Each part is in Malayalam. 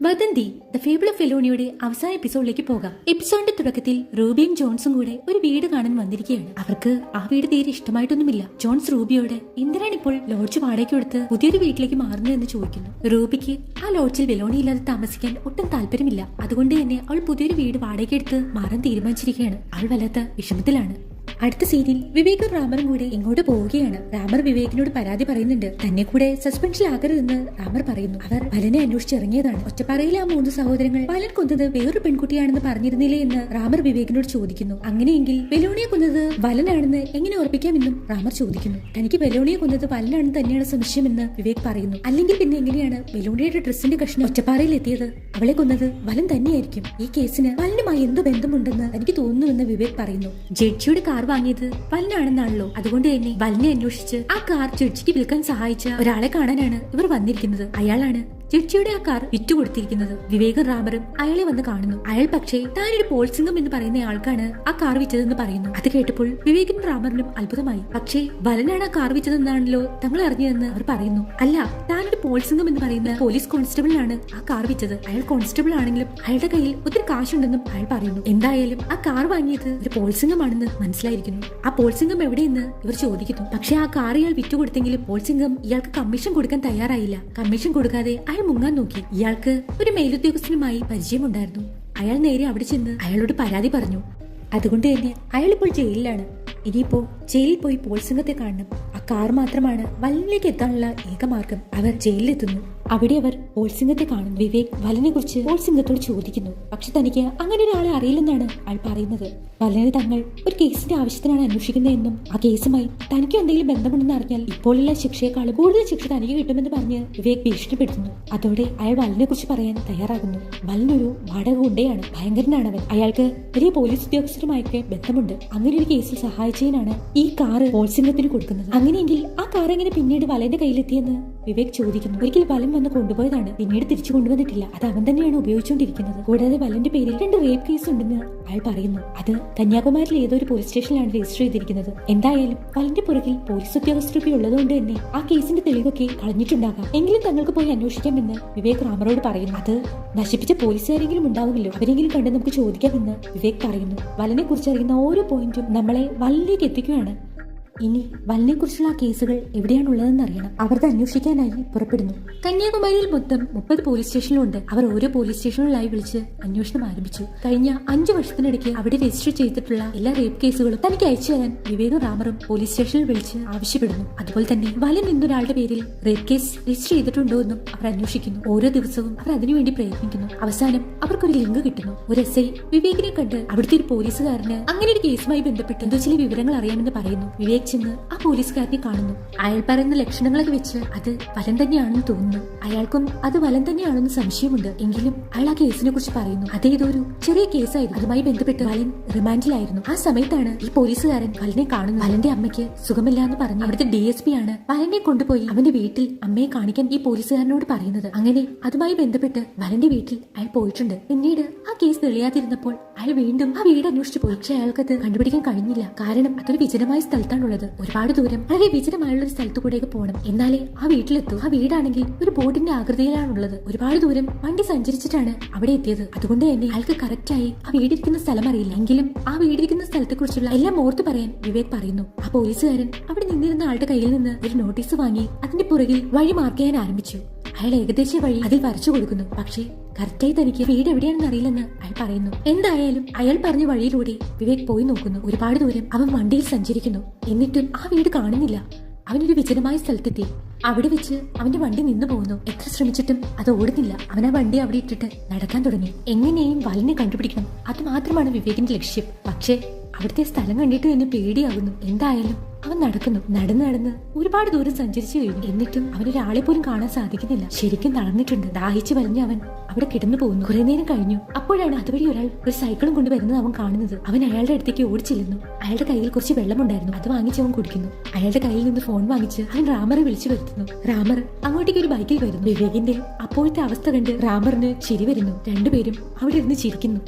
വദന്തി ദ ഫേബിൾ ഓഫ് ഫെലോണിയുടെ അവസാന എപ്പിസോഡിലേക്ക് പോകാം. എപ്പിസോഡിന്റെ തുടക്കത്തിൽ റൂബിയും ജോൺസും കൂടെ ഒരു വീട് കാണാൻ വന്നിരിക്കുകയാണ്. അവർക്ക് ആ വീട് തീരെ ഇഷ്ടമായിട്ടൊന്നുമില്ല. ജോൺസ് റൂബിയോട് എന്തിനാണ് ഇപ്പോൾ ലോഡ്ജ് വാടകയ്ക്ക് കൊടുത്ത് പുതിയൊരു വീട്ടിലേക്ക് മാറുന്നതെന്ന് ചോദിക്കുന്നു. റൂബിക്ക് ആ ലോഡ്ജിൽ വെലോണി ഇല്ലാതെ താമസിക്കാൻ ഒട്ടും താല്പര്യമില്ല. അതുകൊണ്ട് തന്നെ അവൾ പുതിയൊരു വീട് വാടകയ്ക്ക് എടുത്ത് മാറാൻ തീരുമാനിച്ചിരിക്കുകയാണ്. അവൾ വല്ലാത്ത വിഷമത്തിലാണ്. അടുത്ത സീനിൽ വിവേകും റാമറും കൂടെ ഇങ്ങോട്ട് പോവുകയാണ്. റാമർ വിവേകിനോട് പരാതി പറയുന്നുണ്ട്. തന്നെ കൂടെ സസ്പെൻഷനിലാകരുതെന്ന് റാമർ പറയുന്നു. അവർ പലനെ അന്വേഷിച്ച് ഇറങ്ങിയതാണ്. ഒറ്റപ്പാറയിലെ ആ മൂന്ന് സഹോദരങ്ങൾ പലൻ കൊന്നത് വേറൊരു പെൺകുട്ടിയാണെന്ന് പറഞ്ഞിരുന്നില്ലേ എന്ന് റാമർ വിവേകിനോട് ചോദിക്കുന്നു. അങ്ങനെയെങ്കിൽ ബലോണിയെ കൊന്നത് വലനാണെന്ന് എങ്ങനെ ഉറപ്പിക്കാമെന്നും റാമർ ചോദിക്കുന്നു. തനിക്ക് ബലോണിയെ കൊന്നത് വലനാണെന്ന് തന്നെയാണ് സംശയമെന്ന് വിവേക് പറയുന്നു. അല്ലെങ്കിൽ പിന്നെ എങ്ങനെയാണ് ബലോണിയുടെ ഡ്രസ്സിന്റെ കഷ്ണം ഒറ്റപ്പാറയിൽ എത്തിയത്? അവളെ കൊന്നത് വലൻ തന്നെയായിരിക്കും. ഈ കേസിന് വലനുമായി എന്ത് ബന്ധമുണ്ടെന്ന് എനിക്ക് തോന്നുന്നുവെന്ന് വിവേക് പറയുന്നു. ജഡ്ജിയുടെ കാർ വാങ്ങിയത് വല്ലാണെന്നാണല്ലോ. അതുകൊണ്ട് തന്നെ വല്ലിനെ അന്വേഷിച്ച് ആ കാർ ജഡ്ജിക്ക് വിൽക്കാൻ സഹായിച്ച ഒരാളെ കാണാനാണ് ഇവർ വന്നിരിക്കുന്നത്. അയാളാണ് ജഡ്ജിയുടെ ആ കാർ വിറ്റുകൊടുത്തിരിക്കുന്നത് വിവേകൻ റാമറും അയാളെ വന്ന് കാണുന്നു. അയാൾ പക്ഷേ താനൊരു പോൾസിംഗം എന്ന് പറയുന്ന ആൾക്കാണ് ആ കാർ വിറ്റതെന്ന് പറയുന്നു. അത് കേട്ടപ്പോൾ വിവേകിനും റാമറിനും അത്ഭുതമായി. പക്ഷേ വലനാണ് ആ കാർ വിറ്റതെന്നാണല്ലോ തങ്ങൾ അറിഞ്ഞതെന്ന് അവർ പറയുന്നു. അല്ല താനൊരു പോൾസിംഗം എന്ന് പറയുന്ന പോലീസ് കോൺസ്റ്റബിളിനാണ് ആ കാർ വിറ്റത്. അയാൾ കോൺസ്റ്റബിൾ ആണെങ്കിലും അയാളുടെ കയ്യിൽ ഒത്തിരി കാശുണ്ടെന്നും അയാൾ പറയുന്നു. എന്തായാലും ആ കാർ വാങ്ങിയത് ഒരു പോൾസിംഗമാണെന്ന് മനസ്സിലായിരിക്കുന്നു. ആ പോൾസിംഗം എവിടെയെന്ന് ഇവർ ചോദിക്കുന്നു. പക്ഷേ ആ കാർ ഇയാൾ വിറ്റുകൊടുത്തെങ്കിലും പോൾസിംഗം ഇയാൾക്ക് കമ്മീഷൻ കൊടുക്കാൻ തയ്യാറായില്ല. കമ്മീഷൻ കൊടുക്കാതെ അയാൾ മുങ്ങാൻ നോക്കി. ഇയാൾക്ക് ഒരു മേലുദ്യോഗസ്ഥനുമായി പരിചയമുണ്ടായിരുന്നു. അയാൾ നേരെ അവിടെ ചെന്ന് അയാളോട് പരാതി പറഞ്ഞു. അതുകൊണ്ട് തന്നെ അയാൾ ഇപ്പോൾ ജയിലിലാണ്. ഇനിയിപ്പോ ജയിലിൽ പോയി പോൾസിംഗത്തെ കാണണം. ആ കാർ മാത്രമാണ് വല്ലിലേക്ക് എത്താനുള്ള ഏക മാർഗം. അവർ ജയിലിലെത്തുന്നു. അവിടെ അവർ ഓൾസിംഗത്തെ കാണുന്നു വിവേക് വലനെ കുറിച്ച് പോൾസിംഗത്തോട് ചോദിക്കുന്നു. പക്ഷെ തനിക്ക് അങ്ങനെ ഒരാളെ അറിയില്ലെന്നാണ് അയാൾ പറയുന്നത്. വലനെ തങ്ങൾ ഒരു കേസിന്റെ ആവശ്യത്തിനാണ് അന്വേഷിക്കുന്നതെന്നും ആ കേസുമായി തനിക്ക് എന്തെങ്കിലും ബന്ധമുണ്ടെന്ന് അറിഞ്ഞാൽ ഇപ്പോഴുള്ള ശിക്ഷയെക്കാളും കൂടുതൽ ശിക്ഷ തനിക്ക് കിട്ടുമെന്ന് പറഞ്ഞ് വിവേക് ഭീഷണിപ്പെടുത്തുന്നു. അതോടെ അയാൾ വലനെ കുറിച്ച് പറയാൻ തയ്യാറാകുന്നു. വലനൊരു വാടക ഗുണ്ടയാണ്. ഭയങ്കരനാണ് അവൻ അയാൾക്ക് വലിയ പോലീസ് ഉദ്യോഗസ്ഥരുമായൊക്കെ ബന്ധമുണ്ട്. അങ്ങനെ ഒരു കേസിൽ സഹായിച്ചതിനാണ് ഈ കാറ് ഓൾസിംഗത്തിന് കൊടുക്കുന്നത്. അങ്ങനെയെങ്കിൽ ആ കാർ എങ്ങനെ പിന്നീട് വലന്റെ കയ്യിലെത്തിയെന്ന് വിവേക് ചോദിക്കുന്നു ഒരിക്കൽ വലൻ വന്ന് കൊണ്ടുപോയതാണ്. പിന്നീട് തിരിച്ചു കൊണ്ടുവന്നിട്ടില്ല. അത് അവൻ തന്നെയാണ് ഉപയോഗിച്ചുകൊണ്ടിരിക്കുന്നത്. കൂടാതെ വലന്റെ പേരിൽ രണ്ട് റേപ്പ് കേസ് ഉണ്ടെന്ന് അയാൾ പറയുന്നു. അത് കന്യാകുമാരിയിൽ ഏതോ ഒരു പോലീസ് സ്റ്റേഷനിലാണ് രജിസ്റ്റർ ചെയ്തിരിക്കുന്നത്. എന്തായാലും വലന്റെ പുറകിൽ പോലീസ് ഉദ്യോഗസ്ഥരൊക്കെ ഉള്ളതുകൊണ്ട് തന്നെ ആ കേസിന്റെ തെളിവൊക്കെ കളഞ്ഞിട്ടുണ്ടാകാം. എങ്കിലും തങ്ങൾക്ക് പോയി അന്വേഷിക്കാമെന്ന് വിവേക് റാമറോട് പറയുന്നു. അത് നശിപ്പിച്ച പോലീസുകാരെങ്കിലും ഉണ്ടാവുമല്ലോ. അവരെങ്കിലും കണ്ട് നമുക്ക് ചോദിക്കാമെന്ന് വിവേക് പറയുന്നു. വലനെ കുറിച്ച് അറിയുന്ന ഓരോ പോയിന്റും നമ്മളെ വലനിലേക്ക് എത്തിക്കുകയാണ്. ഇനി വലിനെ കുറിച്ചുള്ള ആ കേസുകൾ എവിടെയാണുള്ളതെന്ന് അറിയണം. അവർക്ക് അന്വേഷിക്കാനായി പുറപ്പെടുന്നു. കന്യാകുമാരിയിൽ മൊത്തം മുപ്പത് പോലീസ് സ്റ്റേഷനിലുണ്ട്. അവർ ഓരോ പോലീസ് സ്റ്റേഷനിലായി വിളിച്ച് അന്വേഷണം ആരംഭിച്ചു. കഴിഞ്ഞ അഞ്ചു വർഷത്തിനിടയ്ക്ക് അവിടെ രജിസ്റ്റർ ചെയ്തിട്ടുള്ള എല്ലാ റേപ്പ് കേസുകളും തനിക്ക് അയച്ചു തരാൻ വിവേകും റാമറും പോലീസ് സ്റ്റേഷനിൽ വിളിച്ച് ആവശ്യപ്പെടുന്നു. അതുപോലെ തന്നെ വലൻ എന്നൊരാളുടെ പേരിൽ റേപ്പ് കേസ് രജിസ്റ്റർ ചെയ്തിട്ടുണ്ടോ എന്നും അവർ അന്വേഷിക്കുന്നു. ഓരോ ദിവസവും അവർ അതിനുവേണ്ടി പ്രയത്നിക്കുന്നു. അവസാനം അവർക്കൊരു ലിങ്ക് കിട്ടുന്നു. ഒരു എസ് ഐ വിവേകിനെ കണ്ട് അവിടുത്തെ ഒരു പോലീസുകാരന് അങ്ങനെ ഒരു കേസുമായി ബന്ധപ്പെട്ട് എന്തോ ചില വിവരങ്ങൾ അറിയാമെന്ന് പറയുന്നു. വിവേക് ചെന്ന് ആ പോലീസുകാരനെ കാണുന്നു. അയാൾ പറയുന്ന ലക്ഷണങ്ങളൊക്കെ വെച്ച് അത് വലം തന്നെയാണെന്ന് തോന്നുന്നു. അയാൾക്കും അത് വലം തന്നെയാണെന്ന് സംശയമുണ്ട്. എങ്കിലും അയാൾ ആ കേസിനെ കുറിച്ച് പറയുന്നു. അതേതോ ഒരു ചെറിയ കേസായിരുന്നു. അതുമായി ബന്ധപ്പെട്ട് വലൻ റിമാൻഡിലായിരുന്നു. ആ സമയത്താണ് ഈ പോലീസുകാരൻ വലനെ കാണുന്നത്. വലന്റെ അമ്മയ്ക്ക് സുഖമില്ല എന്ന് പറഞ്ഞു അവിടുത്തെ ഡി എസ് പി ആണ് വലനെ കൊണ്ടുപോയി അവന്റെ വീട്ടിൽ അമ്മയെ കാണിക്കാൻ ഈ പോലീസുകാരനോട് പറയുന്നത്. അങ്ങനെ അതുമായി ബന്ധപ്പെട്ട് വലന്റെ വീട്ടിൽ അയാൾ പോയിട്ടുണ്ട്. പിന്നീട് ആ കേസ് തെളിയാതിരുന്നപ്പോൾ അയാൾ വീണ്ടും ആ വീട് അന്വേഷിച്ചു പോയി. പക്ഷെ അയാൾക്കത് കണ്ടുപിടിക്കാൻ കഴിഞ്ഞില്ല. കാരണം അതൊരു വിജനമായ സ്ഥലത്താണുള്ളത് ഒരുപാട് ദൂരം വളരെ വിചിരമായുള്ള ഒരു സ്ഥലത്തു കൂടെയൊക്കെ പോകണം. എന്നാലേ ആ വീട്ടിലെത്തൂ. ആ വീടാണെങ്കിൽ ഒരു ബോട്ടിന്റെ ആകൃതിയിലാണുള്ളത്. ഒരുപാട് ദൂരം വണ്ടി സഞ്ചരിച്ചിട്ടാണ് അവിടെ എത്തിയത്. അതുകൊണ്ട് തന്നെ അയാൾക്ക് കറക്റ്റായി ആ വീടിരിക്കുന്ന സ്ഥലം അറിയില്ല. എങ്കിലും ആ വീടിരിക്കുന്ന സ്ഥലത്തെ കുറിച്ചുള്ള എല്ലാം ഓർത്തു പറയാൻ വിവേക് പറയുന്നു. ആ പോലീസുകാരൻ അവിടെ നിന്നിരുന്ന ആളുടെ കയ്യിൽ നിന്ന് ഒരു നോട്ടീസ് വാങ്ങി അതിന്റെ പുറകിൽ വഴി മാർക്ക് ചെയ്യാൻ ആരംഭിച്ചു. അയാൾ ഏകദേശ വഴി അതിൽ വരച്ചു കൊടുക്കുന്നു. പക്ഷേ കറക്റ്റായി തനിക്ക് വീട് എവിടെയാണെന്ന് അറിയില്ലെന്ന് അയാൾ പറയുന്നു. എന്തായാലും അയാൾ പറഞ്ഞ വഴിയിലൂടെ വിവേക് പോയി നോക്കുന്നു. ഒരുപാട് ദൂരം അവൻ വണ്ടിയിൽ സഞ്ചരിക്കുന്നു. എന്നിട്ടും ആ വീട് കാണുന്നില്ല. അവനൊരു വിജനമായ സ്ഥലത്തെത്തി. അവിടെ വെച്ച് അവന്റെ വണ്ടി നിന്നു പോകുന്നു. എത്ര ശ്രമിച്ചിട്ടും അത് ഓടുന്നില്ല. അവൻ ആ വണ്ടി അവിടെ ഇട്ടിട്ട് നടക്കാൻ തുടങ്ങി. എങ്ങനെയും വലിനെ കണ്ടുപിടിക്കണം. അത് മാത്രമാണ് വിവേകിന്റെ ലക്ഷ്യം. പക്ഷേ അവിടുത്തെ സ്ഥലം കണ്ടിട്ട് തന്നെ പേടിയാകുന്നു എന്തായാലും അവൻ നടക്കുന്നു. നടന്ന് നടന്ന് ഒരുപാട് ദൂരം സഞ്ചരിച്ചു കഴിഞ്ഞു. എന്നിട്ടും അവനൊരാളെ പോലും കാണാൻ സാധിക്കുന്നില്ല. ശരിക്കും നടന്നിട്ടുണ്ട് ദാഹിച്ചു വലഞ്ഞ് അവൻ അവിടെ കിടന്നു പോകുന്നു. കുറെ നേരം കഴിഞ്ഞു. അപ്പോഴാണ് അതുവഴി ഒരാൾ ഒരു സൈക്കിളും കൊണ്ടുവരുന്നത് അവൻ കാണുന്നത്. അവൻ അയാളുടെ അടുത്തേക്ക് ഓടിച്ചില്ലെന്നു. അയാളുടെ കയ്യിൽ കുറച്ച് വെള്ളമുണ്ടായിരുന്നു. അത് വാങ്ങിച്ച് അവൻ കുടിക്കുന്നു. അയാളുടെ കയ്യിൽ നിന്ന് ഫോൺ വാങ്ങിച്ച് അവൻ റാമറെ വിളിച്ചു വരുത്തുന്നു. റാമർ അങ്ങോട്ടേക്ക് ഒരു ബൈക്കിൽ വരുന്നു. വിവേകിന്റെ അപ്പോഴത്തെ അവസ്ഥ കണ്ട് റാമറിന് ചിരി വരുന്നു. രണ്ടുപേരും അവിടെ ഇരുന്ന് ചിരിക്കുന്നു.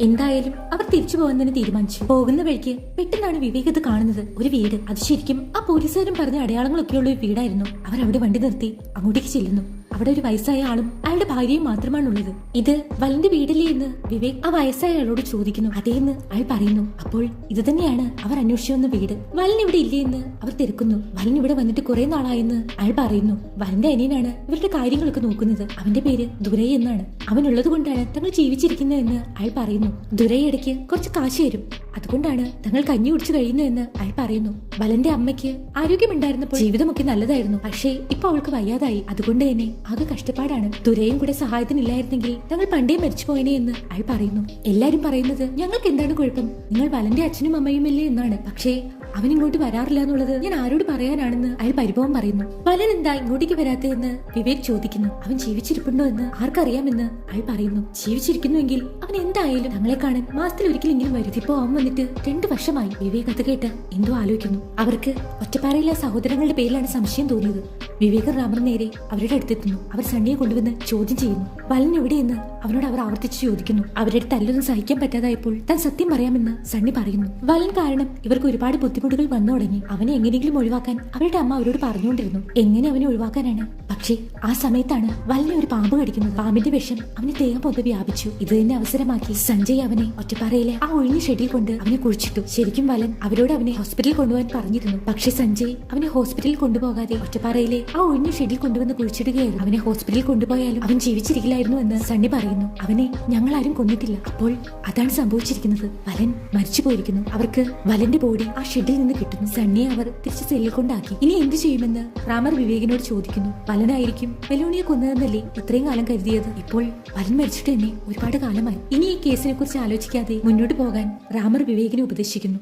എന്തായാലും അവർ തിരിച്ചു പോകുന്നതിന് തീരുമാനിച്ചു. പോകുന്ന വഴിക്ക് പെട്ടെന്നാണ് വിവേക് ഇത് കാണുന്നത്. ഒരു വീട്. അത് ശരിക്കും ആ പോലീസുകാരും പറഞ്ഞ അടയാളങ്ങളൊക്കെയുള്ള ഒരു വീടായിരുന്നു. അവർ അവിടെ വണ്ടി നിർത്തി അങ്ങോട്ടേക്ക് ചെല്ലുന്നു. അവിടെ ഒരു വയസ്സായ ആളും അയാളുടെ ഭാര്യയും മാത്രമാണുള്ളത്. ഇത് വലിന്റെ വീടല്ലേ എന്ന് വിവേക് ആ വയസ്സായ അയാളോട് ചോദിക്കുന്നു. അതേന്ന് അയാൾ പറയുന്നു. അപ്പോൾ ഇത് തന്നെയാണ് അവർ അന്വേഷിച്ചു വന്ന വീട്. വലൻ ഇവിടെ ഇല്ലേ എന്ന് അവർ തിരക്കുന്നു. വലൻ ഇവിടെ വന്നിട്ട് കുറെ നാളായെന്ന് അയാൾ പറയുന്നു. വലന്റെ അനിയനാണ് ഇവരുടെ കാര്യങ്ങളൊക്കെ നോക്കുന്നത്. അവന്റെ പേര് ദുരൈ എന്നാണ്. അവനുള്ളത് കൊണ്ടാണ് തങ്ങൾ ജീവിച്ചിരിക്കുന്നതെന്ന് അയാൾ പറയുന്നു. ദുരൈ ഇടയ്ക്ക് കുറച്ച് കാശ് തരും. അതുകൊണ്ടാണ് തങ്ങൾ കഞ്ഞി കുടിച്ചു കഴിയുന്നതെന്ന് അയാൾ പറയുന്നു. ബലന്റെ അമ്മയ്ക്ക് ആരോഗ്യമുണ്ടായിരുന്നപ്പോൾ ജീവിതമൊക്കെ നല്ലതായിരുന്നു. പക്ഷേ ഇപ്പൊ അവൾക്ക് വയ്യാതായി. അതുകൊണ്ട് തന്നെ ആകെ കഷ്ടപ്പാടാണ്. ദുരയും കൂടെ സഹായത്തിനില്ലായിരുന്നെങ്കിൽ തങ്ങൾ പണ്ടേ മരിച്ചു പോയനെ എന്ന് അയാൾ പറയുന്നു. എല്ലാരും പറയുന്നത് ഞങ്ങൾക്ക് എന്താണ് കുഴപ്പം? നിങ്ങൾ ബലന്റെ അച്ഛനും അമ്മയും അമ്മയുമല്ലേ എന്നാണ്. പക്ഷേ അവൻ ഇങ്ങോട്ട് വരാറില്ല എന്നുള്ളത് ഞാൻ ആരോട് പറയാനാണെന്ന് അയാൾ പരിഭവം പറയുന്നു. ബലൻ എന്താ ഇങ്ങോട്ടേക്ക് വരാത്തതെന്ന് വിവേക് ചോദിക്കുന്നു. അവൻ ജീവിച്ചിരിപ്പുണ്ടോ എന്ന് ആർക്കറിയാമെന്ന് അയാൾ പറയുന്നു. ജീവിച്ചിരിക്കുന്നുവെങ്കിൽ അവൻ എന്തായാലും തങ്ങളെ കാണാൻ മാസത്തിൽ ഒരിക്കലെങ്കിലും വരും ഇപ്പോ അവൻ വന്നിട്ട് രണ്ടു വർഷമായി വിവേക് അത് കേട്ട് എന്തോ ആലോചിക്കുന്നു. അവർക്ക് ഒറ്റപ്പാറയിലെ സഹോദരങ്ങളുടെ പേരിലാണ് സംശയം തോന്നിയത്. വിവേക് റാമർ നേരെ അവരുടെ അടുത്തെത്തുന്നു. അവർ സണ്ണിയെ കൊണ്ടുവന്ന് ചോദ്യം ചെയ്യുന്നു. വലൻ എവിടെയെന്ന് അവനോട് അവർ ആവർത്തിച്ച് ചോദിക്കുന്നു. അവരുടെ തല്ലൊന്നും സഹിക്കാൻ പറ്റാതായപ്പോൾ താൻ സത്യം പറയാമെന്ന് സണ്ണി പറയുന്നു. വലൻ കാരണം ഇവർക്ക് ഒരുപാട് ബുദ്ധിമുട്ടുകൾ വന്നു തുടങ്ങി. അവനെ എങ്ങനെയെങ്കിലും ഒഴിവാക്കാൻ അവരുടെ അമ്മ അവരോട് പറഞ്ഞുകൊണ്ടിരുന്നു. എങ്ങനെ അവനെ ഒഴിവാക്കാനാണ്? പക്ഷേ ആ സമയത്താണ് വലിയ ഒരു പാമ്പ് കടിക്കുന്നത്. പാമ്പിന്റെ വിഷം അവന് ദേഹം പൊതു വ്യാപിച്ചു. ഇത് തന്നെ അവസരമാക്കി സഞ്ജയ് അവനെ ഒറ്റപ്പാറയിലെ ആ ഒഴിഞ്ഞ ഷെഡിൽ കൊണ്ട് അവനെ കുഴിച്ചിട്ടു. ശരിക്കും വലൻ അവരോട് അവനെ ഹോസ്പിറ്റലിൽ കൊണ്ടുപോകാൻ പറഞ്ഞിരുന്നു. പക്ഷേ സഞ്ജയ് അവനെ ഹോസ്പിറ്റലിൽ കൊണ്ടുപോകാതെ ഒറ്റപ്പാറയിലെ ആ ഒഴിഞ്ഞ ഷെഡിൽ കൊണ്ടുവന്ന് കുഴിച്ചിടുകയായിരുന്നു അവനെ ഹോസ്പിറ്റലിൽ കൊണ്ടുപോയാലും അവൻ ജീവിച്ചിരിക്കില്ലായിരുന്നു എന്ന് സണ്ണി പറയുന്നു. അവനെ ഞങ്ങൾ ആരും കൊന്നിട്ടില്ല. അപ്പോൾ അതാണ് സംഭവിച്ചിരിക്കുന്നത്. വലൻ മരിച്ചു പോയിരിക്കുന്നു അവർക്ക് വലന്റെ ബോഡി ആ ഷെഡിൽ നിന്ന് കിട്ടുന്നു. സണ്ണിയെ അവർ തിരിച്ച് സെല്ലിൽ കൊണ്ടാക്കി. ഇനി എന്ത് ചെയ്യുമെന്ന് റാമർ വിവേകിനോട് ചോദിക്കുന്നു. വലനായിരിക്കും വെലൂണിയെ കൊന്നതെന്നല്ലേ ഇത്രയും കാലം കരുതിയത്? ഇപ്പോൾ വലൻ മരിച്ചിട്ട് തന്നെ ഒരുപാട് കാലമായി. ഇനി ഈ കേസിനെ കുറിച്ച് ആലോചിക്കാതെ മുന്നോട്ട് പോകാൻ റാമർ വിവേകിനെ ഉപദേശിക്കുന്നു.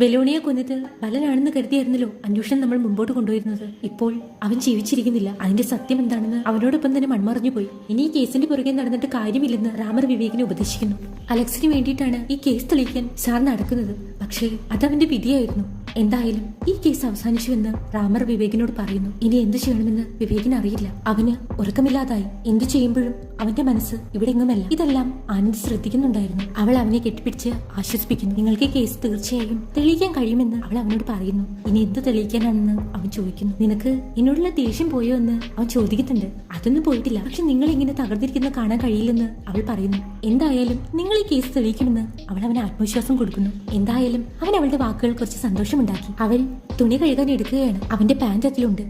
വെലോണിയെ കൊന്നത് ബലനാണെന്ന് കരുതിയായിരുന്നല്ലോ അന്വേഷണം നമ്മൾ മുമ്പോട്ട് കൊണ്ടുവരുന്നത്. ഇപ്പോൾ അവൻ ജീവിച്ചിരിക്കുന്നില്ല. അതിന്റെ സത്യം എന്താണെന്ന് അവനോടൊപ്പം തന്നെ മൺമറഞ്ഞു പോയി. ഇനി ഈ കേസിന്റെ പുറകെ നടന്നിട്ട് കാര്യമില്ലെന്ന് രാമർ വിവേകിനെ ഉപദേശിക്കുന്നു. അലക്സിന് വേണ്ടിയിട്ടാണ് ഈ കേസ് തെളിയിക്കാൻ സാർ നടക്കുന്നത്. പക്ഷേ അത് അവന്റെ വിധിയായിരുന്നു. എന്തായാലും ഈ കേസ് അവസാനിച്ചുവെന്ന് റാമർ വിവേകിനോട് പറയുന്നു. ഇനി എന്ത് ചെയ്യണമെന്ന് വിവേകിന് അറിയില്ല. അവന് ഉറക്കമില്ലാതായി. എന്ത് ചെയ്യുമ്പോഴും അവന്റെ മനസ്സ് ഇവിടെ എങ്ങുമല്ല ഇതെല്ലാം ആനന്ദ് ശ്രദ്ധിക്കുന്നുണ്ടായിരുന്നു. അവൾ അവനെ കെട്ടിപ്പിടിച്ച് ആശ്വസിപ്പിക്കുന്നു. നിങ്ങൾക്ക് കേസ് തീർച്ചയായും തെളിയിക്കാൻ കഴിയുമെന്ന് അവൾ അവനോട് പറയുന്നു. ഇനി എന്ത് തെളിയിക്കാനാണെന്ന് അവൻ ചോദിക്കുന്നു. നിനക്ക് എന്നോടുള്ള ദേഷ്യം പോയോ എന്ന് അവൻ ചോദിക്കുന്നുണ്ട്. അതൊന്നും പോയിട്ടില്ല. പക്ഷെ നിങ്ങൾ ഇങ്ങനെ തകർന്നിരിക്കുന്ന കാണാൻ കഴിയില്ലെന്ന് അവൾ പറയുന്നു. എന്തായാലും നിങ്ങൾ ഈ കേസ് തെളിയിക്കുമെന്ന് അവൾ അവന് ആത്മവിശ്വാസം കൊടുക്കുന്നു. എന്തായാലും അവൻ അവളുടെ വാക്കുകൾ കുറച്ച് സന്തോഷമുണ്ടാക്കി അവൻ തുണി കഴുകാൻ എടുക്കുകയാണ്. അവന്റെ പാന്റ് അതിലുണ്ട്.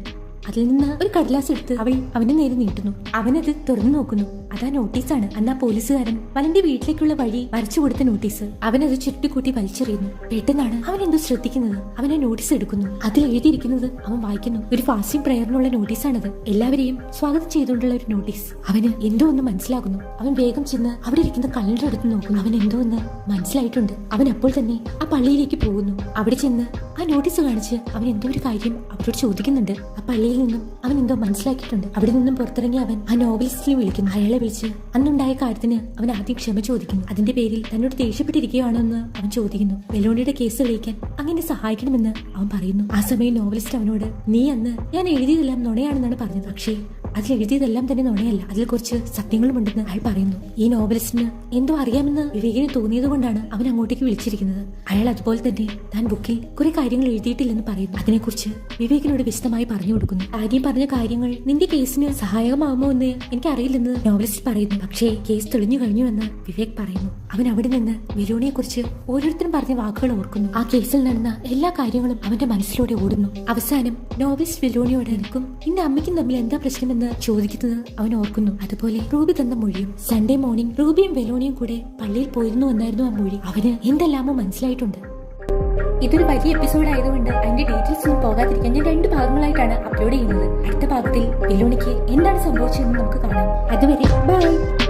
അതിൽ നിന്ന് ഒരു കടലാസ് എടുത്ത് അവൾ അവന്റെ നേരെ നീട്ടുന്നു. അവനത് തുറന്നു നോക്കുന്നു. അതാ നോട്ടീസാണ്. അന്ന് പോലീസുകാരൻ വലന്റെ വീട്ടിലേക്കുള്ള വഴി വരച്ചു കൊടുത്ത നോട്ടീസ്. അവനത് ചുരുട്ടിക്കൂട്ടി വലിച്ചെറിയുന്നു. പെട്ടെന്നാണ് അവൻ എന്തോ ശ്രദ്ധിക്കുന്നത്? അവനെ നോട്ടീസ് എടുക്കുന്നു. അതിൽ എഴുതിയിരിക്കുന്നത് അവൻ വായിക്കുന്നു. ഒരു ഫാസ്റ്റിംഗ് പ്രയറിനുള്ള നോട്ടീസാണത്. എല്ലാവരെയും സ്വാഗതം ചെയ്തുകൊണ്ടുള്ള ഒരു നോട്ടീസ്. അവന് എന്തോ ഒന്ന് മനസ്സിലാകുന്നു. അവൻ വേഗം ചെന്ന് അവിടെ ഇരിക്കുന്ന കലണ്ടർ എടുത്ത് നോക്കുന്നു. അവൻ എന്തോ ഒന്ന് മനസ്സിലായിട്ടുണ്ട്. അവൻ അപ്പോൾ തന്നെ ആ പള്ളിയിലേക്ക് പോകുന്നു. അവിടെ ചെന്ന് ആ നോട്ടീസ് കാണിച്ച് അവൻ എന്തോ ഒരു കാര്യം അവരോട് ചോദിക്കുന്നുണ്ട്. ആ പള്ളിയിൽ നിന്നും അവൻ എന്തോ മനസ്സിലാക്കിയിട്ടുണ്ട്. അവിടെ നിന്നും പുറത്തിറങ്ങി അവൻ ആ നോവലിസ്റ്റിനെ വിളിക്കുന്നു. അയാളെ വിളിച്ച് അന്നുണ്ടായ കാര്യത്തിന് അവൻ ആദ്യം ക്ഷമ ചോദിക്കുന്നു. അതിന്റെ പേരിൽ തന്നോട് ദേഷ്യപ്പെട്ടിരിക്കുകയാണെന്ന് അവൻ ചോദിക്കുന്നു. മെലോണിയുടെ കേസ് തെളിയിക്കാൻ അങ്ങനെ സഹായിക്കണമെന്ന് അവൻ പറയുന്നു. ആ സമയം നോവലിസ്റ്റ് അവനോട് നീ അന്ന് ഞാൻ എഴുതിയതെല്ലാം നുണയാണെന്നാണ് പറഞ്ഞത്. പക്ഷേ അതിൽ എഴുതിയതെല്ലാം തന്നെ നുണയല്ല. അതിൽ കുറച്ച് സത്യങ്ങളും ഉണ്ടെന്ന് അയാൾ പറയുന്നു. ഈ നോവലിസ്റ്റിന് എന്തോ അറിയാമെന്ന് വിവേകിന് തോന്നിയത് കൊണ്ടാണ് അവൻ അങ്ങോട്ടേക്ക് വിളിച്ചിരിക്കുന്നത്. അയാൾ അതുപോലെ തന്നെ താൻ ബുക്കിൽ കുറെ കാര്യങ്ങൾ എഴുതിയിട്ടില്ലെന്ന് പറയുന്നു. അതിനെക്കുറിച്ച് വിവേകിനോട് വിശദമായി പറഞ്ഞു കൊടുക്കുന്നു. ആദ്യം പറഞ്ഞ കാര്യങ്ങൾ നിന്റെ കേസിന് സഹായകമാകുമോ എന്ന് എനിക്കറിയില്ലെന്ന് നോവലിസ്റ്റ് പറയുന്നു. പക്ഷേ കേസ് തെളിഞ്ഞു കഴിഞ്ഞുവെന്ന് വിവേക് പറയുന്നു. അവൻ അവിടെ നിന്ന് വിരോണിയെ കുറിച്ച് ഓരോരുത്തരും പറഞ്ഞ വാക്കുകൾ ഓർക്കുന്നു. ആ കേസിൽ നടന്ന എല്ലാ കാര്യങ്ങളും അവന്റെ മനസ്സിലൂടെ ഓടുന്നു. അവസാനം നോവലിസ്റ്റ് വെലോണിയോട് എനിക്കും നിന്റെ അമ്മയ്ക്കും തമ്മിൽ എന്താ പ്രശ്നമെന്ന് ചോദിക്കുന്നത് അവൻ ഓർക്കുന്നു. അതുപോലെ റൂബി തന്ന മൊഴിയും സൺഡേ മോർണിംഗ് റൂബിയും വെലോണിയും കൂടെ പള്ളിയിൽ പോയിരുന്നു എന്നായിരുന്നു ആ മൊഴി. അവന് എന്തെല്ലാമോ മനസ്സിലായിട്ടുണ്ട്. ഇതൊരു വലിയ എപ്പിസോഡ് ആയതുകൊണ്ട് അതിന്റെ ഡീറ്റെയിൽസ് ഒന്നും പോകാതിരിക്കാൻ ഞാൻ രണ്ട് ഭാഗങ്ങളായിട്ടാണ് അപ്ലോഡ് ചെയ്യുന്നത്. അടുത്ത ഭാഗത്തിൽ വെലോണിക്ക് എന്താണ് സംഭവിച്ചതെന്ന് നമുക്ക് കാണാം. അതുവരെ ബൈ